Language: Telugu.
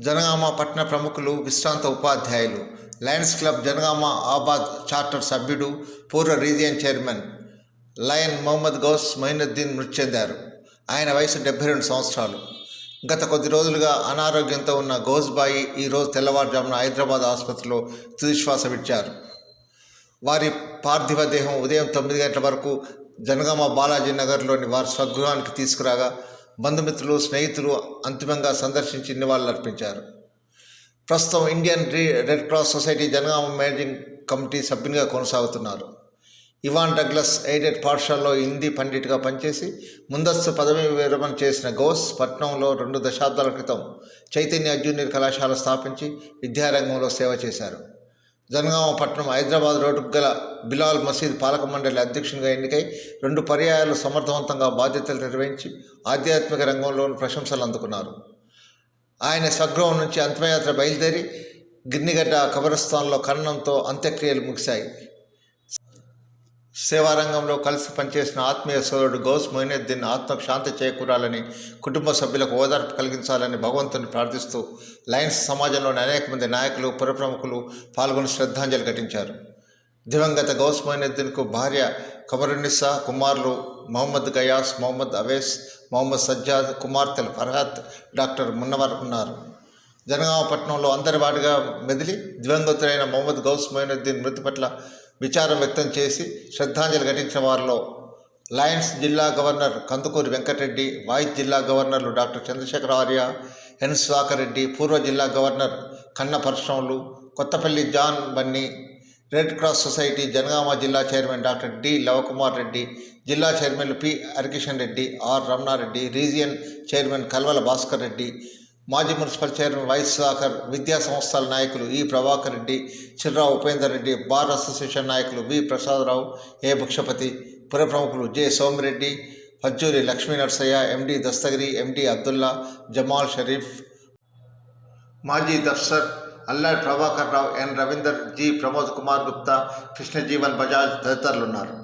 జనగామ పట్టణ ప్రముఖులు విశ్రాంత ఉపాధ్యాయులు Lions Club Jangaon Abad charter సభ్యుడు పూర్వ region chairman lion Mohammed Ghouse Moinuddin మృతి చెందారు. ఆయన వయసు డెబ్బై రెండు సంవత్సరాలు. గత కొద్ది రోజులుగా అనారోగ్యంతో ఉన్న గౌస్బాయి ఈరోజు తెల్లవారుజామున హైదరాబాద్ ఆసుపత్రిలో తుదిశ్వాస విడిచారు. వారి పార్థివ దేహం ఉదయం తొమ్మిది గంటల వరకు జనగామ బాలాజీ నగర్లోని వారి స్వగృహానికి తీసుకురాగా బంధుమిత్రులు స్నేహితులు అంతిమంగా సందర్శించి నివాళులర్పించారు. ప్రస్తుతం Indian re red cross society Jangaon managing committee సభ్యునిగా కొనసాగుతున్నారు. ఇవాన్ డగ్లస్ ఎయిడెడ్ పాఠశాలలో హిందీ పండిట్గా పనిచేసి ముందస్తు పదవి విరమణ చేసిన గౌస్ పట్నంలో రెండు దశాబ్దాల క్రితం చైతన్య జూనియర్ కళాశాల స్థాపించి విద్యారంగంలో సేవ చేశారు. జనగామ పట్టణం హైదరాబాద్ రోడ్డుకు గల బిలాల్ మసీద్ పాలక మండలి అధ్యక్షునిగా ఎన్నికై రెండు పర్యాయాలు సమర్థవంతంగా బాధ్యతలు నిర్వహించి ఆధ్యాత్మిక రంగంలోని ప్రశంసలు అందుకున్నారు. ఆయన స్వగృహం నుంచి అంతిమయాత్ర బయలుదేరి గిన్నిగడ్డ కబరస్థాన్లో ఖననంతో అంత్యక్రియలు ముగిశాయి. సేవారంగంలో కలిసి పనిచేసిన ఆత్మీయ సోదరుడు గౌస్ మొయినుద్దీన్ ఆత్మకు శాంతి చేకూరాలని కుటుంబ సభ్యులకు ఓదార్పు కలిగించాలని భగవంతుని ప్రార్థిస్తూ లయన్స్ సమాజంలోని అనేక మంది నాయకులు పురప్రముఖులు పాల్గొని శ్రద్ధాంజలి ఘటించారు. దివంగత గౌస్ మొయినుద్దీన్కు భార్య కమరునిస్సా కుమారులు మొహమ్మద్ గయాస్ మొహమ్మద్ అవేస్ మొహమ్మద్ సజ్జాద్ కుమార్తెలు ఫర్హాత్ డాక్టర్ మున్నవర్ ఉన్నారు. జనగామ పట్టణంలో అందరి వాడిగా మెదిలి దివంగతులైన మొహమ్మద్ గౌస్ మొయినుద్దీన్ మృతి పట్ల విచారం వ్యక్తం చేసి శ్రద్ధాంజలి ఘటించిన వారిలో లయన్స్ జిల్లా గవర్నర్ కందుకూరి వెంకటరెడ్డి వాయిస్ జిల్లా గవర్నర్లు డాక్టర్ చంద్రశేఖర ఆర్య ఎన్ రెడ్డి పూర్వ జిల్లా governor Kanna Parashuramulu Kothapalli John Bunny red cross society Jangaon జిల్లా chairman doctor D Lavakumar Reddy జిల్లా చైర్మన్లు P Harikishan Reddy R Ramanareddy region chairman Kalvala Bhaskar Reddy మాజీ మున్సిపల్ చైర్మన్ వైఎస్ సుధాకర్ విద్యా సంస్థల నాయకులు E Prabhakar Reddy Chirra Upender Reddy bar association నాయకులు వి ప్రసాదరావు ఏ భుక్షపతి పుర ప్రముఖులు J Somireddy Pajjuri Lakshmi Narasaiah MD Dastagiri MD Abdullah Jamal Sharif. మాజీ దఫ్సర్ అల్లాడ్ ప్రభాకర్ రావు ఎన్ రవీందర్ జి ప్రమోద్ కుమార్ గుప్తా కృష్ణజీవన్ బజాజ్ తదితరులు ఉన్నారు